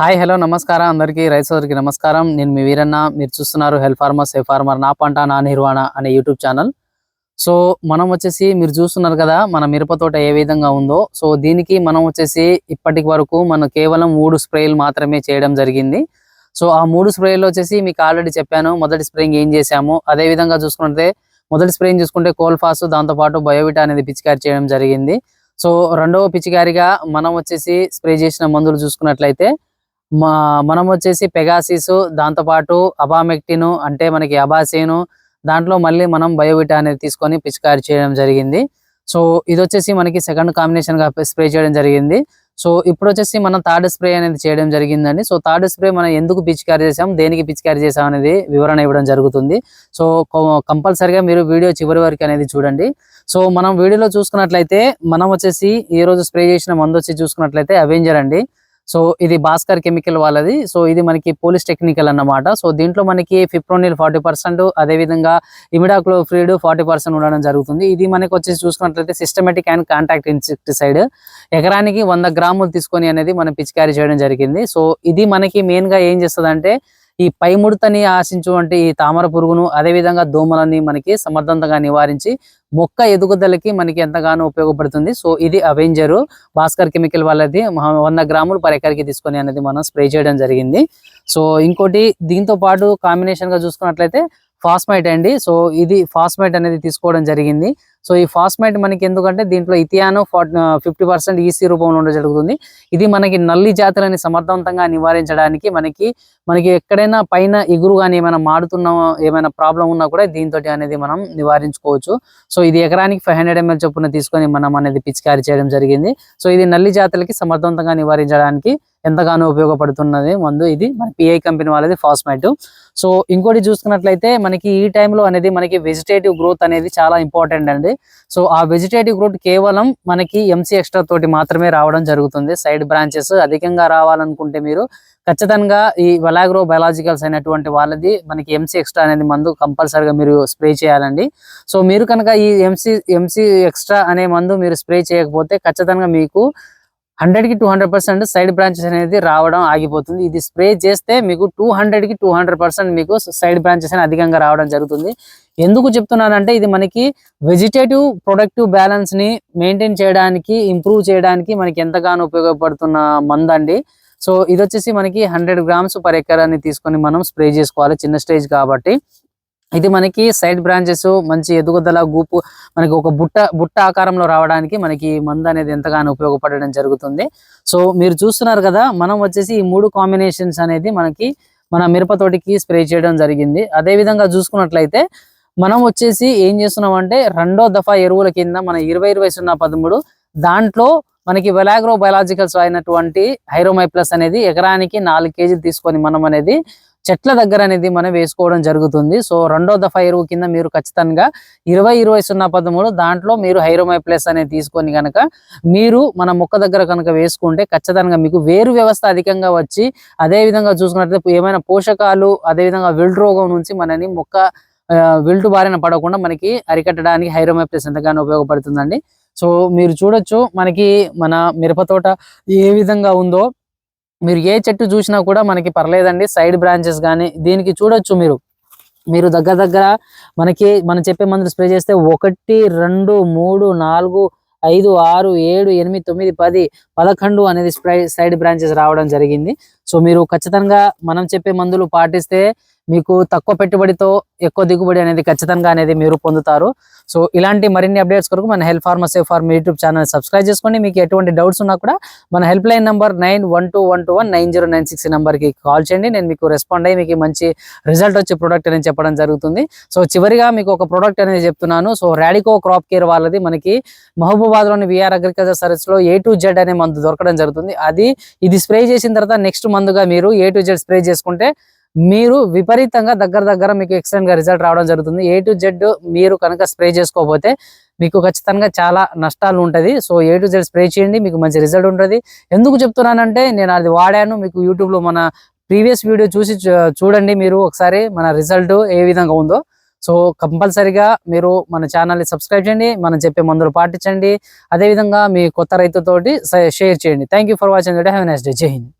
Hi hello నమస్కారం. అందరికీ రైతులకి నమస్కారం. నేను మీ వీరన్న. మీరు చూస్తున్నారు హెల్త్ ఫార్మర్ సేఫ్ ఫార్మర్ నా పంట నా నిర్వహణ అనే యూట్యూబ్ ఛానల్. సో మనం వచ్చేసి మీరు చూస్తున్నారు కదా మన మిరప తోట ఏ విధంగా ఉందో. సో దీనికి మనం వచ్చేసి ఇప్పటి వరకు మనం కేవలం మూడు స్ప్రేలు మాత్రమే చేయడం జరిగింది. సో ఆ మూడు స్ప్రేలు వచ్చేసి మీకు ఆల్రెడీ చెప్పాను. మొదటి స్ప్రేయింగ్ ఏం చేశాము? అదే విధంగా చూసుకుంటే మొదటి స్ప్రేయింగ్ చూసుకుంటే కోల్ఫాస్ దాంతోపాటు బయోవిటా అనేది పిచికారి చేయడం జరిగింది. సో రెండవ పిచికారిగా మనం వచ్చేసి స్ప్రే చేసిన మందులు చూసుకున్నట్లయితే మా మనం వచ్చేసి పెగాసిస్ దాంతోపాటు అబామెక్టిన్ అంటే మనకి అబాసేను దాంట్లో మళ్ళీ మనం బయోవిటా అనేది తీసుకొని పిచికారి చేయడం జరిగింది. సో ఇది వచ్చేసి మనకి సెకండ్ కాంబినేషన్గా స్ప్రే చేయడం జరిగింది. సో ఇప్పుడు వచ్చేసి మనం థర్డ్ స్ప్రే అనేది చేయడం జరిగిందండి. సో థర్డ్ స్ప్రే మనం ఎందుకు పిచికారి చేసాం దేనికి పిచికారి చేసాం అనేది వివరణ ఇవ్వడం జరుగుతుంది. సో కంపల్సరిగా మీరు వీడియో చివరి వరకు అనేది చూడండి. సో మనం వీడియోలో చూసుకున్నట్లయితే మనం వచ్చేసి ఈ రోజు స్ప్రే చేసిన మందు వచ్చి చూసుకున్నట్లయితే అవెంజర్ అండి. సో ఇది భాస్కర్ కెమికల్ వాళ్ళది. సో ఇది మనకి పోలీస్ టెక్నికల్ అన్నమాట. సో దీంట్లో మనకి ఫిప్రోనిల్ ఫార్టీ పర్సెంట్ అదేవిధంగా ఇమిడాక్లోఫ్రీడ్ ఫార్టీ పర్సెంట్ ఉండడం జరుగుతుంది. ఇది మనకి వచ్చేసి చూసుకున్నట్లయితే సిస్టమేటిక్ అండ్ కాంటాక్ట్ ఇన్సెక్టిసైడ్ ఎకరానికి వంద గ్రాములు తీసుకొని అనేది మనం పిచికారీ చేయడం జరిగింది. సో ఇది మనకి మెయిన్గా ఏం చేస్తుంది ఈ పై ముడతని ఆశించువంటి ఈ తామర పురుగును అదేవిధంగా దోమలని మనకి సమర్థవంతంగా నివారించి మొక్క ఎదుగుదలకి మనకి ఎంతగానో ఉపయోగపడుతుంది. సో ఇది అవెంజరు భాస్కర్ కెమికల్ వాళ్ళది. వంద గ్రాములు పర్ ఎకర్కి తీసుకొని అనేది మనం స్ప్రే చేయడం జరిగింది. సో ఇంకోటి దీంతో పాటు కాంబినేషన్గా చూసుకున్నట్లయితే ఫాస్మైట్ అండి. సో ఇది ఫాస్మైట్ అనేది తీసుకోవడం జరిగింది. సో ఈ ఫాస్మైట్ మనకి ఎందుకంటే దీంట్లో ఇథియాను ఫిఫ్టీ పర్సెంట్ ఈసీ రూపంలో ఉండడం జరుగుతుంది. ఇది మనకి నల్లి జాతులని సమర్థవంతంగా నివారించడానికి మనకి మనకి ఎక్కడైనా పైన ఎగురు కానీ ఏమైనా మాడుతున్నా ఏమైనా ప్రాబ్లం ఉన్నా కూడా దీంతో అనేది మనం నివారించుకోవచ్చు. సో ఇది ఎకరానికి ఫైవ్ హండ్రెడ్ ఎంఎల్ చొప్పున తీసుకొని మనం అనేది పిచికారీ చేయడం జరిగింది. సో ఇది నల్లి జాతులకి సమర్థవంతంగా నివారించడానికి ఎంతగానో ఉపయోగపడుతున్నది మందు ఇది. మన పిఐ కంపెనీ వాళ్ళది ఫాస్మైట్. సో ఇంకోటి చూసుకున్నట్లయితే మనకి ఈ టైంలో అనేది మనకి వెజిటేటివ్ గ్రోత్ అనేది చాలా ఇంపార్టెంట్ అండి. సో ఆ వెజిటేటివ్ గ్రోత్ కేవలం మనకి ఎంసీ ఎక్స్ట్రా తోటి మాత్రమే రావడం జరుగుతుంది. సైడ్ బ్రాంచెస్ అధికంగా రావాలనుకుంటే మీరు ఖచ్చితంగా ఈ వెలాగ్రో బయాలజికల్స్ అయినటువంటి వాళ్ళది మనకి ఎంసీ ఎక్స్ట్రా అనేది మందు కంపల్సరిగా మీరు స్ప్రే చేయాలండి. సో మీరు కనుక ఈ ఎంసీ ఎంసీ ఎక్స్ట్రా అనే మందు మీరు స్ప్రే చేయకపోతే ఖచ్చితంగా మీకు హండ్రెడ్కి two hundred percent side branches అనేది రావడం ఆగిపోతుంది. ఇది స్ప్రే చేస్తే మీకు టూ హండ్రెడ్కి టూ హండ్రెడ్ పర్సెంట్ మీకు సైడ్ బ్రాంచెస్ అనేది అధికంగా రావడం జరుగుతుంది. ఎందుకు చెప్తున్నానంటే ఇది మనకి వెజిటేటివ్ ప్రొడక్టివ్ బ్యాలెన్స్ని మెయింటైన్ చేయడానికి ఇంప్రూవ్ చేయడానికి మనకి ఎంతగానో ఉపయోగపడుతున్న మందండి. సో ఇది వచ్చేసి మనకి హండ్రెడ్ గ్రామ్స్ పర్ ఎకరాన్ని తీసుకొని మనం స్ప్రే చేసుకోవాలి చిన్న స్టేజ్ కాబట్టి. ఇది మనకి సైడ్ బ్రాంచెస్ మంచి ఎదుగుదల గూపు మనకి ఒక బుట్ట బుట్ట ఆకారంలో రావడానికి మనకి మందు అనేది ఎంతగానో ఉపయోగపడడం జరుగుతుంది. సో మీరు చూస్తున్నారు కదా మనం వచ్చేసి ఈ మూడు కాంబినేషన్స్ అనేది మనకి మన మిరప తోటికి స్ప్రే చేయడం జరిగింది. అదే విధంగా చూసుకున్నట్లయితే మనం వచ్చేసి ఏం చేస్తున్నాం అంటే రెండో దఫా ఎరువుల కింద మన ఇరవై ఇరవై సున్నా పదమూడు దాంట్లో మనకి వెలాగ్రో బయాలజికల్స్ అయినటువంటి హైరోమై ప్లస్ అనేది ఎకరానికి నాలుగు కేజీలు తీసుకొని మనం అనేది చెట్ల దగ్గర అనేది మనం వేసుకోవడం జరుగుతుంది. సో రెండో దఫా ఎరువు కింద మీరు ఖచ్చితంగా ఇరవై ఇరవై సున్నా పదమూడు దాంట్లో మీరు హైరోమై ప్లస్ అనేది తీసుకొని కనుక మీరు మన మొక్క దగ్గర కనుక వేసుకుంటే ఖచ్చితంగా మీకు వేరు వ్యవస్థ అధికంగా వచ్చి అదే విధంగా చూసుకున్నట్లయితే ఏమైనా పోషకాలు అదే విధంగా విల్డ్ రోగం నుంచి మనని మొక్క విల్టు బారిన పడకుండా మనకి అరికట్టడానికి హైరోమై ప్లస్ ఎంతగానో ఉపయోగపడుతుందండి. సో మీరు చూడొచ్చు మనకి మన మిరప తోట ఏ విధంగా ఉందో. మీరు ఏ చెట్టు చూసినా కూడా మనకి పర్లేదండి. సైడ్ బ్రాంచెస్ కానీ దీనికి చూడొచ్చు మీరు. మీరు దగ్గర దగ్గర మనకి మనం చెప్పే మందులు స్ప్రే చేస్తే ఒకటి రెండు మూడు నాలుగు ఐదు ఆరు ఏడు ఎనిమిది తొమ్మిది పది పదకొండు అనేది స్ప్రై సైడ్ బ్రాంచెస్ రావడం జరిగింది. సో మీరు ఖచ్చితంగా మనం చెప్పే మందులు పాటిస్తే మీకు తక్కువ పెట్టుబడితో ఎక్కువ దిగుబడి అనేది ఖచ్చితంగా అనేది మీరు పొందుతారు. సో ఇలాంటి మరిన్ని అప్డేట్స్ కొరకు మన help farmer safe farm YouTube channel subscribe చేసుకోండి. మీకు ఎటువంటి డౌట్స్ ఉన్నా కూడా మన helpline number nine one two one two one nine zero nine six నెంబర్కి కాల్ చేయండి. నేను మీకు రెస్పాండ్ అయ్యి మీకు మంచి రిజల్ట్ వచ్చే ప్రోడక్ట్ అనేది చెప్పడం జరుగుతుంది. సో చివరిగా మీకు ఒక ప్రోడక్ట్ అనేది చెప్తున్నాను. సో రాడికో క్రాప్ కేర్ వాళ్ళది మనకి మహబూబాద్లోని విఆర్ అగ్రికల్చర్ సర్వీస్లో ఏ టు జెడ్ అనే మందు దొరకడం జరుగుతుంది. అది ఇది స్ప్రే చేసిన తర్వాత నెక్స్ట్ మందుగా మీరు ఏ టు జెడ్ స్ప్రే చేసుకుంటే మీరు విపరీతంగా దగ్గర దగ్గర మీకు ఎక్సలెంట్గా రిజల్ట్ రావడం జరుగుతుంది. ఏ టు జెడ్ మీరు కనుక స్ప్రే చేసుకోకపోతే మీకు ఖచ్చితంగా చాలా నష్టాలు ఉంటది. So A to Z spray చేయండి మీకు మంచి రిజల్ట్ ఉంటుంది. ఎందుకు చెప్తున్నానంటే నేను అది వాడాను. మీకు యూట్యూబ్లో మన ప్రీవియస్ వీడియో చూసి చూడండి మీరు ఒకసారి మన రిజల్ట్ ఏ విధంగా ఉందో. సో కంపల్సరిగా మీరు మన ఛానల్ని సబ్స్క్రైబ్ చేయండి. మనం చెప్పే మందులు పాటించండి. అదేవిధంగా మీ కొత్త రైతుతోటి షేర్ చేయండి. Thank you for watching have next day Jai Hind